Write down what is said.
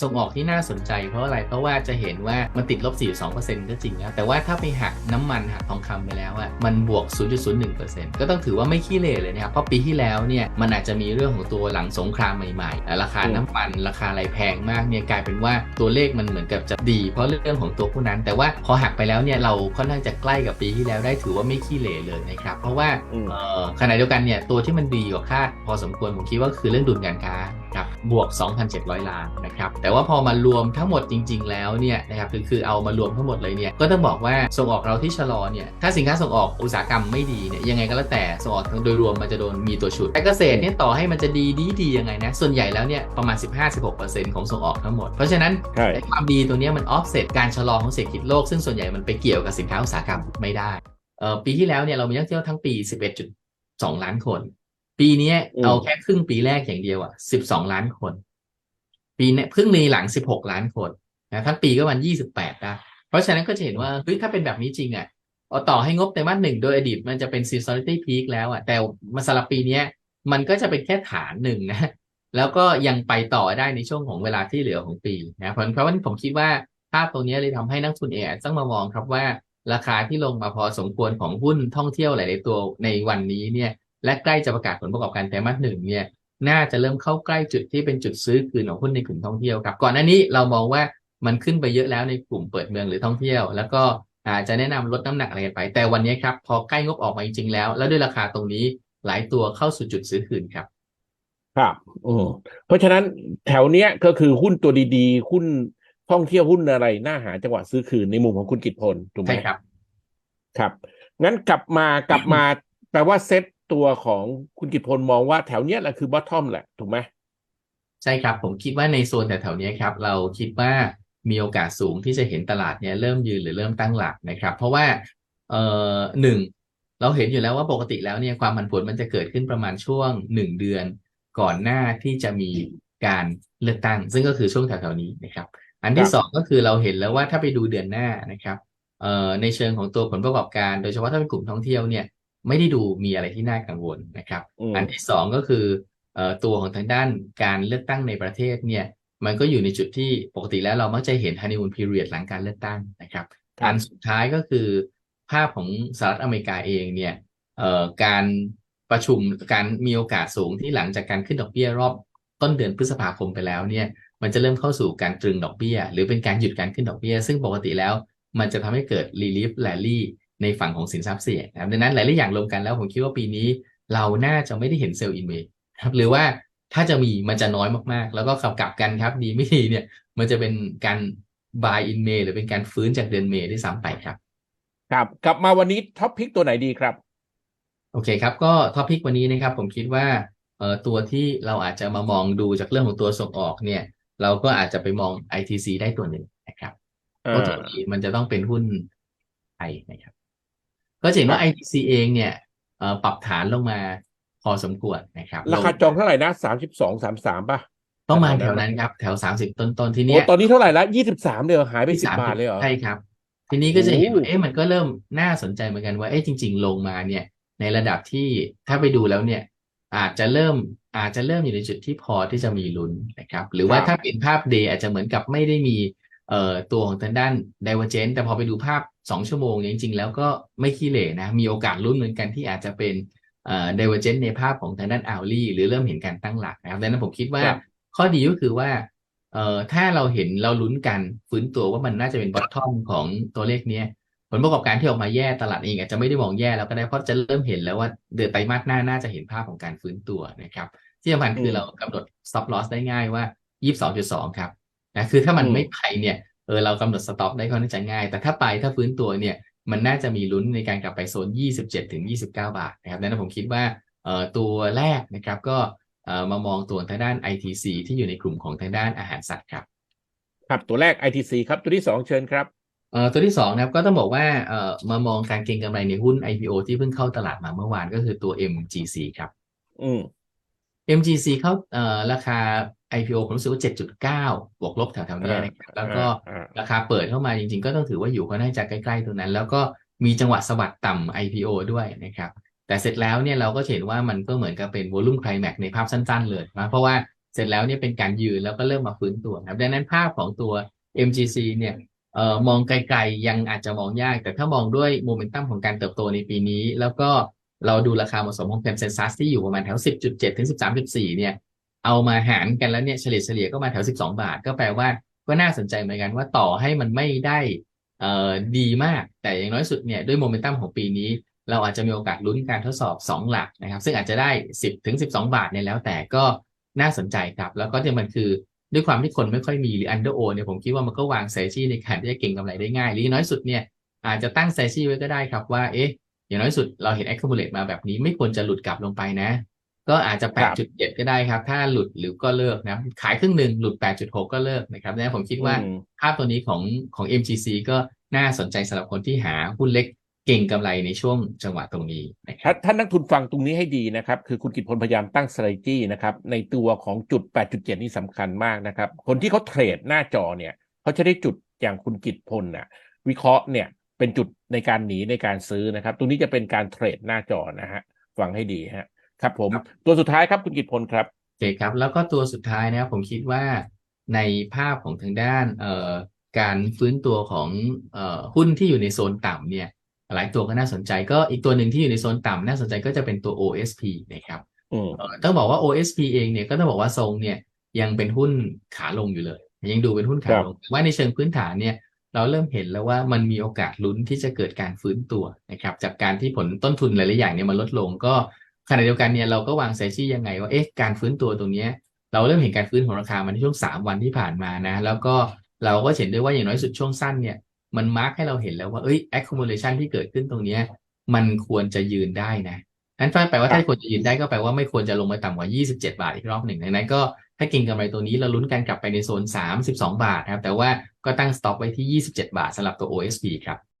ส่งออกที่น่าสนใจเพราะอะไร เพราะว่าจะเห็นว่ามันติดลบ 42%ก็จริงนะ แต่ว่าถ้าไปหักน้ำมันหักทองคำไปแล้วอะมันบวก 0.01%ก็ต้องถือว่าไม่ขี้เหร่เลยนะครับ เพราะปีที่แล้วเนี่ยมันอาจจะมีเรื่องของตัวหลังสงครามใหม่ๆ ราคาน้ำมันราคาอะไรแพงมากเนี่ยกลายเป็นว่าตัวเลขมันเหมือนกับจะดี เพราะเรื่องของตัวผู้นั้น แต่ว่าพอหักไปแล้วเนี่ยเราค่อนข้างจะใกล้กับปีที่แล้วได้ถือว่าไม่ขี้เหร่เลยนะครับ เพราะว่าอืมเอ่อขณะเดียวกันเนี่ยตัวที่มันดีกว่าคาดพอสมควรผมคิดว่าคือเรื่องดุลการค้าครับบวก 2,700 ล้านนะครับแต่ว่าพอมารวมทั้งหมดจริง ๆ แล้วเนี่ยนะครับคือคือเอามารวมทั้งหมดเลยเนี่ยก็ต้องบอกว่าส่งออกเราที่ชะลอเนี่ยถ้าสินค้าส่งออกอุตสาหกรรมไม่ดีเนี่ยยังไงก็แล้วแต่ส่งออกโดยรวมมันจะโดนมีตัวฉุดแต่เกษตรเนี่ยต่อให้มันจะดีดีดียังไงนะส่วนใหญ่แล้วเนี่ยประมาณ 15-16%ของส่งออกทั้งหมด เพราะฉะนั้นใช่ไอ้ความดีตัวเนี้ยมันออฟเซตการชะลอของเศรษฐกิจโลกซึ่งส่วนใหญ่มันไปเกี่ยวกับสินค้าอุตสาหกรรมไม่ได้เอ่อปีที่แล้วเนี่ยเรามีนักท่องเที่ยวทั้งปี 11.2 ล้านคน ปีเนี้ยอืมเอาแค่ครึ่งปีแรกอย่างเดียวอะ 12 ล้านคน ปีเนี้ยครึ่งปีหลัง 16 ล้านคนนะทั้งปีก็มัน 28ได้เพราะฉะนั้นก็จะเห็นว่าเฮ้ยถ้าเป็นแบบนี้จริงอะต่อให้งบไตรมาสหนึ่งโดยอดีตมันจะเป็น seasonality peak แล้วอะแต่มาสำหรับปีนี้มันก็จะเป็นแค่ฐานหนึ่งนะ แล้วก็ยังไปต่อได้ในช่วงของเวลาที่เหลือของปีนะเพราะเพราะว่าผมคิดว่าภาพตรงนี้เลยทำให้นักทุนเองอาจจะต้องมามองครับว่าราคาที่ลงมาพอสมควรของหุ้นท่องเที่ยวหลาย ๆ ตัวในวันนี้เนี่ยและใกล้จะประกาศผลประกอบการไตรมาสหนึ่งเนี่ย น่าจะเริ่มเข้าใกล้จุดที่เป็นจุดซื้อคืนของหุ้นในกลุ่มท่องเที่ยวครับ ก่อนหน้านี้เรามองว่ามันขึ้นไปเยอะแล้วในกลุ่มเปิดเมืองหรือท่องเที่ยว แล้วก็อาจจะแนะนำลดน้ำหนักอะไรกันไป แต่วันนี้ครับพอใกล้งบออกมาจริงๆแล้ว แล้วด้วยราคาตรงนี้หลายตัวเข้าสู่จุดซื้อคืนครับ ครับอืมเพราะฉะนั้นแถวเนี้ยก็คือหุ้นตัวดีๆหุ้นท่องเที่ยวหุ้นอะไรน่าหาจังหวะซื้อคืนในมุมของคุณกิตพลถูกไหมใช่ครับ ครับ งั้นกลับมากลับมาแปลว่าเซ็ต ตัวของคุณกิตพลมองว่าแถวเนี้ยแหละคือบอททอมแหละถูกไหมใช่ครับ ผมคิดว่าในโซนแถวๆเนี้ยครับ เราคิดว่ามีโอกาสสูงที่จะเห็นตลาดเนี้ยเริ่มยืนหรือเริ่มตั้งหลักนะครับ เพราะว่าเอ่อหนึ่งเราเห็นอยู่แล้วว่าปกติแล้วเนี่ยความผันผวนมันจะเกิดขึ้นประมาณช่วงหนึ่งเดือน ก่อนหน้าที่จะมีการเลือกตั้ง ซึ่งก็คือช่วงแถวๆนี้นะครับ อันที่สองก็คือเราเห็นแล้วว่าถ้าไปดูเดือนหน้านะครับเอ่อในเชิงของตัวผลประกอบการ โดยเฉพาะถ้าเป็นกลุ่มท่องเที่ยวเนี่ย ไม่ได้ดูมีอะไรที่น่ากังวลนะครับอืมอันที่สองก็คือเอ่อตัวของทางด้านการเลือกตั้งในประเทศเนี่ยมันก็อยู่ในจุดที่ปกติแล้วเรามักจะเห็นฮันนีมูนพีเรียดหลังการเลือกตั้งนะครับครับอันสุดท้ายก็คือภาพของสหรัฐอเมริกาเองเนี่ยเอ่อการประชุมการมีโอกาสสูงที่หลังจากการขึ้นดอกเบี้ยรอบต้นเดือนพฤษภาคมไปแล้วเนี่ยมันจะเริ่มเข้าสู่การตรึงดอกเบี้ย หรือเป็นการหยุดการขึ้นดอกเบี้ย ซึ่งปกติแล้วมันจะทำให้เกิด relief rally ในฝั่งของสินทรัพย์เสี่ยงนะครับดังนั้นหลายๆอย่างรวมกันแล้วผมคิดว่าปีนี้ เราน่าจะไม่ได้เห็นเซลล์อินเวสครับหรือว่าถ้าจะมีมันจะน้อยมากๆ แล้วก็ขับกลับกันครับ ดีไม่ดีเนี่ยมันจะเป็นการ buy in May หรือเป็นการฟื้นจากเดือนเมษด้วยซ้ำไปครับ ครับ กลับมาวันนี้ท็อปพิกตัวไหนดีครับ โอเคครับ ก็ท็อปิกวันนี้นะครับ ผมคิดว่าเอ่อตัวที่เราอาจจะมามองดูจากเรื่องของตัวส่งออกเนี่ย เราก็อาจจะไปมอง ITC ได้ตัวหนึ่งนะครับเพราะตัวนี้มันจะต้องเป็นหุ้นไทยนะครับ ก็จะเห็นว่า ITC เองเนี่ยเอ่อปรับฐานลงมาพอสมควรนะครับ ราคาจองเท่าไหร่นะสามสิบสองสามสามป่ะต้องมาแถวนั้นครับ แถว30ต้นๆทีโอ้เนี้ยตอนนี้เท่าไหร่ละยี่สิบสามเดียวหายไปสิบ30บาทเลยเหรอใช่ครับ ทีนี้ก็จะเห็นโอ้ว่าเอ๊ะมันก็เริ่มน่าสนใจเหมือนกันว่าเอ๊ะจริง ๆ ลงมาเนี่ย ในระดับที่ถ้าไปดูแล้วเนี่ย อาจจะเริ่มอาจจะเริ่มอยู่ในจุดที่พอที่จะมีลุ้นนะครับ หรือว่าถ้าเป็นภาพเดย์อาจจะเหมือนกับไม่ได้มี เอ่อตัวของทางด้าน divergence แต่พอไปดูภาพ 2 ชั่วโมงเนี่ยจริงๆ แล้วก็ไม่ขี้เหร่นะ มีโอกาสลุ้นเหมือนกันที่อาจจะเป็นเอ่อ divergence ในภาพของทางด้าน hourly หรือเริ่มเห็นการตั้งหลักนะครับดังนั้นผมคิดว่าครับข้อดีก็คือว่าเอ่อถ้าเราเห็นเราลุ้นกันฟื้นตัวว่ามันน่าจะเป็นบอททอมของตัวเลขเนี้ยผลประกอบการที่ออกมาแย่ตลาดเองอาจจะไม่ได้มองแย่แล้วก็ได้เพราะจะเริ่มเห็นแล้วว่าเดือนไตรมาสหน้าน่าจะเห็นภาพของการฟื้นตัวนะครับ ที่สำคัญคือมเรากำหนด stop loss ได้ง่ายว่า 22.2 ครับ นะคือถ้ามันอืมไม่ไปเนี่ยเออเรากำหนด stop ได้ค่อนข้างจะง่าย แต่ถ้าไปถ้าฟื้นตัวเนี่ยมันน่าจะมีลุ้นในการกลับไปโซน 27ถึง29 บาทนะครับดังนั้นผมคิดว่าเอ่อตัวแรกนะครับก็เอ่อมามองตัวทางด้าน ITC ที่อยู่ในกลุ่มของทางด้านอาหารสัตว์ครับครับตัวแรก ITC ครับตัวที่สองเชิญครับเอ่อตัวที่สองนะครับก็ต้องบอกว่าเอ่อมามองการเก็งกำไรในหุ้น IPO ที่เพิ่งเข้าตลาดมาเมื่อวานก็คือตัว MGC ครับ อืม MGC เข้าเอ่อราคา IPO ผมรู้สึกว่า 7.9 บวกลบแถวๆเนี้ยนะครับแล้วก็อ่าราคาเปิดเข้ามาจริง ๆ ก็ต้องถือว่าอยู่ก็น่าจะใกล้ๆตัวนั้น แล้วก็มีจังหวะสวัสดต่ำ IPO ด้วยนะครับ แต่เสร็จแล้วเนี่ยเราก็เห็นว่ามันก็เหมือนกับเป็นวอลุ่มไคลแม็กในภาพสั้น ๆ เลยนะเพราะว่าเสร็จแล้วเนี่ยเป็นการยืนแล้วก็เริ่มมาฟื้นตัวครับดังนั้นภาพของตัว MGC เนี่ยเอ่อมองไกลๆยังอาจจะมองยาก แต่ถ้ามองด้วยโมเมนตัมของการเติบโตในปีนี้ แล้วก็ เราดูราคาเหมาะสมของเพนเซนซัสที่อยู่ประมาณแถว 10.7 ถึง 13.4 เนี่ย เอามาหารกันแล้วเนี่ยเฉลี่ยเฉลี่ยก็มาแถว 12 บาท ก็แปลว่าก็น่าสนใจเหมือนกันว่าต่อให้มันไม่ได้เอ่อดีมาก แต่อย่างน้อยสุดเนี่ยด้วยโมเมนตัมของปีนี้ เราอาจจะมีโอกาสลุ้นการทดสอบ 2 หลักนะครับ ซึ่งอาจจะได้ 10 ถึง 12 บาทเนี่ยแล้วแต่ก็น่าสนใจครับ แล้วก็ที่มันคือด้วยความที่คนไม่ค่อยมีหรือ under o เนี่ยผมคิดว่ามันก็วางเซชี่ในการที่จะเก็งกำไรได้ง่ายหรือน้อยสุดเนี่ยอาจจะตั้งเซชี่ไว้ก็ได้ครับว่าเอ๊ะ อย่างน้อยสุดเราเห็น accumulate มาแบบนี้ไม่ควรจะหลุดกลับลงไปนะ ก็อาจจะครับ8.7 ก็ได้ครับ ถ้าหลุดหรือก็เลิกนะ ขายครึ่งหนึ่งหลุด 8.6 ก็เลิกนะครับดังนั้นผมคิดว่าอืมภาพตัวนี้ของของ MGC ก็น่าสนใจสำหรับคนที่หาหุ้นเล็กเก่งกำไรในช่วงจังหวะตรงนี้นะครับถ้าท่านนักทุนฟังตรงนี้ให้ดีนะครับ คือคุณกิตพลพยายามตั้ง strategy นะครับในตัวของจุด 8.7 นี่สำคัญมากนะครับ คนที่เขาเทรดหน้าจอเนี่ยเขาจะได้จุดอย่างคุณกิตพลน่ะวิเคราะห์เนี่ย เป็นจุดในการหนีในการซื้อนะครับ ตรงนี้จะเป็นการเทรดหน้าจอนะฮะฟังให้ดีฮะครับผมตัวสุดท้ายครับคุณกิตพลครับโอเคครับ แล้วก็ตัวสุดท้ายนะครับผมคิดว่าในภาพของทางด้านเอ่อการฟื้นตัวของเอ่อหุ้นที่อยู่ในโซนต่ำเนี่ย หลายตัวก็น่าสนใจก็อีกตัวหนึ่งที่อยู่ในโซนต่ำน่าสนใจก็จะเป็นตัว OSP นะครับอืมเอ่อต้องบอกว่า OSP เองเนี่ยก็ต้องบอกว่าทรงเนี่ยยังเป็นหุ้นขาลงอยู่เลย ยังดูเป็นหุ้นขาลงว่าในเชิงพื้นฐานเนี่ย เราเริ่มเห็นแล้วว่ามันมีโอกาสลุ้นที่จะเกิดการฟื้นตัวนะครับ จากการที่ผลต้นทุนหลาย ๆ อย่างเนี่ยมันลดลง ก็ขณะเดียวกันเนี่ยเราก็วางไซชี่ยังไงว่าเอ๊ะการฟื้นตัวตรงเนี้ยเราเริ่มเห็นการฟื้นของราคามันในช่วง 3 วันที่ผ่านมานะแล้วก็เราก็เห็นด้วยว่าอย่างน้อยสุดช่วงสั้นเนี่ยมันมาร์กให้เราเห็นแล้วว่าเอ้ย accumulation ที่เกิดขึ้นตรงเนี้ยมันควรจะยืนได้นะนั่นแปลว่าถ้าควรจะยืนได้ก็แปลว่าไม่ควรจะลงไปต่ำกว่า 27 บาทอีกรอบหนึ่งดังนั้นก็ถ้าเกิงกำไรตัวนี้เราลุ้นกันกลับไปในโซน 32 บาทนะครับ แต่ว่า ก็ตั้งสต็อปไว้ที่ 27 บาทสำหรับตัว OSP ครับ